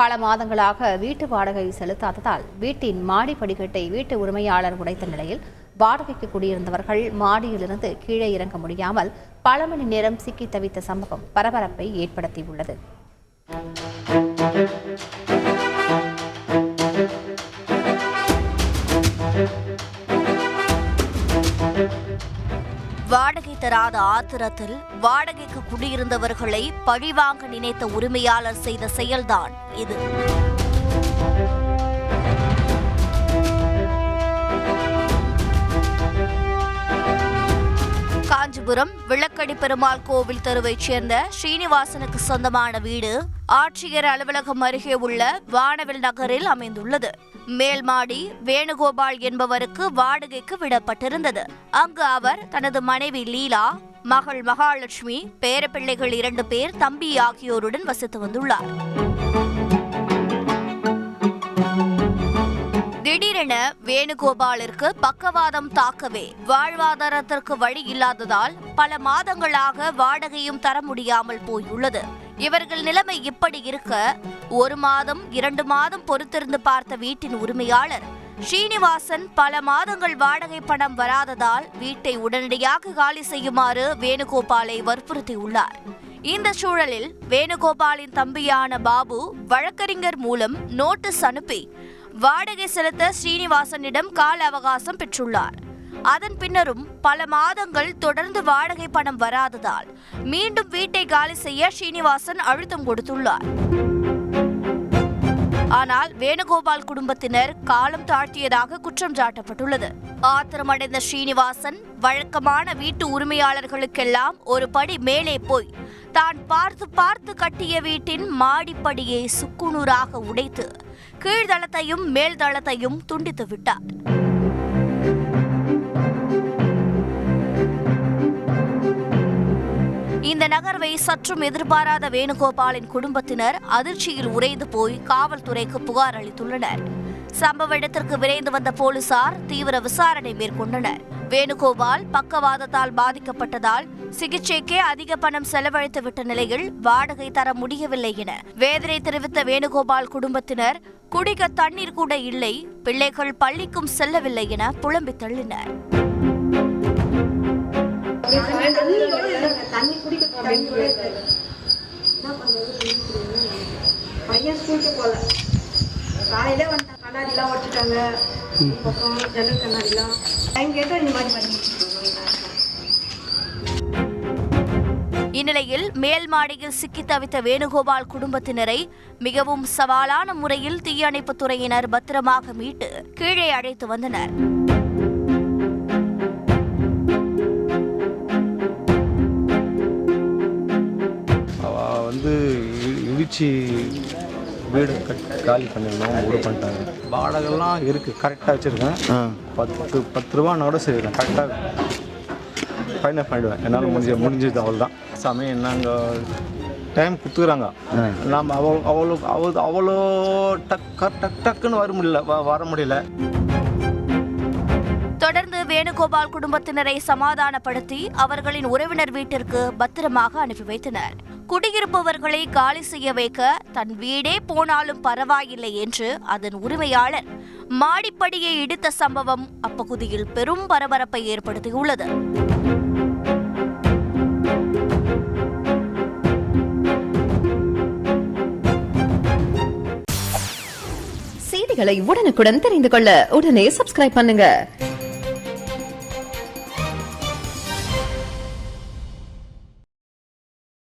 பல மாதங்களாக வீட்டு வாடகை செலுத்தாததால் வீட்டின் மாடி படிக்கட்டை வீட்டு உரிமையாளர் உடைத்த நிலையில் வாடகைக்கு குடியிருந்தவர்கள் மாடியிலிருந்து கீழே இறங்க முடியாமல் பல மணி நேரம் சிக்கி தவித்த சம்பவம் பரபரப்பை ஏற்படுத்தியுள்ளது. வாடகை தராத ஆத்திரத்தில் வாடகைக்கு குடியிருந்தவர்களை பழிவாங்க நினைத்த உரிமையாளர் செய்த செயல்தான் இது. காஞ்சிபுரம் விளக்கடி பெருமாள் கோவில் தெருவைச் சேர்ந்த ஸ்ரீனிவாசனுக்கு சொந்தமான வீடு ஆட்சியர் அலுவலகம் அருகே உள்ள வானவில் நகரில் அமைந்துள்ளது. மேல் மாடி வேணுகோபால் என்பவருக்கு வாடகைக்கு விடப்பட்டிருந்தது. அங்கு அவர் தனது மனைவி லீலா மகள் மகாலட்சுமி பேரப்பிள்ளைகள் இரண்டு பேர் தம்பி ஆகியோருடன் வசித்து வந்துள்ளார். திடீரென வேணுகோபாலிற்கு பக்கவாதம் தாக்கவே வாழ்வாதாரத்திற்கு வழி இல்லாததால் பல மாதங்களாக வாடகையும் தர முடியாமல் போயுள்ளது. இவர்கள் நிலைமை இப்படி இருக்க ஒரு மாதம் இரண்டு மாதம் பொறுத்திருந்து பார்த்த வீட்டின் உரிமையாளர் ஸ்ரீனிவாசன் பல மாதங்கள் வாடகை பணம் வராததால் வீட்டை உடனடியாக காலி செய்யுமாறு வேணுகோபாலை வற்புறுத்தியுள்ளார். இந்த சூழலில் வேணுகோபாலின் தம்பியான பாபு வழக்கறிஞர் மூலம் நோட்டீஸ் அனுப்பி வாடகை செலுத்த ஸ்ரீனிவாசனிடம் கால அவகாசம் பெற்றுள்ளார். அதன் பின்னரும் பல மாதங்கள் தொடர்ந்து வாடகை பணம் வராததால் மீண்டும் வீட்டை காலி செய்ய ஸ்ரீனிவாசன் அழுத்தம் கொடுத்துள்ளார். ஆனால் வேணுகோபால் குடும்பத்தினர் காலம் தாழ்த்தியதாக குற்றம் சாட்டப்பட்டுள்ளது. ஆத்திரமடைந்த ஸ்ரீனிவாசன் வழக்கமான வீட்டு உரிமையாளர்களுக்கெல்லாம் ஒரு படி மேலே போய் தான் பார்த்து பார்த்து கட்டிய வீட்டின் மாடிப்படியை சுக்குநூறாக உடைத்து கீழ்தளத்தையும் மேல்தளத்தையும் துண்டித்து விட்டார். இந்த நகர்வை சற்றும் எதிர்பாராத வேணுகோபாலின் குடும்பத்தினர் அதிர்ச்சியில் உறைந்து போய் காவல்துறைக்கு புகார் அளித்துள்ளனர். சம்பவ இடத்திற்கு விரைந்து வந்த போலீசார் தீவிர விசாரணை மேற்கொண்டனர். வேணுகோபால் பக்கவாதத்தால் பாதிக்கப்பட்டதால் சிகிச்சைக்கே அதிக பணம் செலவழித்து விட்ட நிலையில் வாடகை தர முடியவில்லை என வேதனை தெரிவித்த வேணுகோபால் குடும்பத்தினர் குடிக்க தண்ணீர் கூட இல்லை பிள்ளைகள் பள்ளிக்கும் செல்லவில்லை என புலம்பி தள்ளினர். பையன் ஸ்கூலுக்கு காலையிலே வந்துட்டான் கண்ணாடிலாம் உடச்சிட்டாங்க பக்கம் ஜன்னல் கண்ணாடிலாம். டைம் கேட்டால் இந்த மாதிரி பண்ணி இந்நிலையில் மேல் மாடியில் சிக்கி தவித்த வேணுகோபால் குடும்பத்தினரை மிகவும் சவாலான முறையில் தீயணைப்புத் துறையினர் பத்திரமாக மீட்டு கீழே அழைத்து வந்தனர். வந்து இடிச்சு வீடு கட் காலி பண்ணிடணும் ஊடு பண்ணிட்டாங்க. வாடகைலாம் இருக்குது கரெக்டாக வச்சுருக்கேன். பத்து பத்து ரூபான்னா கூட சரி கரெக்டாக ஃபைனாக பண்ணிடுவேன். என்னால் முடிஞ்ச முடிஞ்சது அவள் தான் சமயம் நாங்கள் டைம் கொடுத்துக்குறாங்க நாம் அவ்வளோ அவ்வளோ அவ்வளோ அவ்வளோ டக் டக் டக்குன்னு வர முடியல. வ- வர முடியல. தொடர்ந்து வேணுகோபால் குடும்பத்தினரை சமாதானப்படுத்தி அவர்களின் உறவினர் வீட்டிற்கு பத்திரமாக அனுப்பி வைத்தனர். குடியிருப்பவர்களை காலி செய்ய வைக்க தன் வீடே போனாலும் பரவாயில்லை என்று அதன் உரிமையாளர் மாடிப்படியை இடித்த சம்பவம் அப்பகுதியில் பெரும் பரபரப்பை ஏற்படுத்தியுள்ளது. செய்திகளை உடனுக்குடன் தெரிந்து கொள்ள உடனே சப்ஸ்கிரைப் பண்ணுங்க.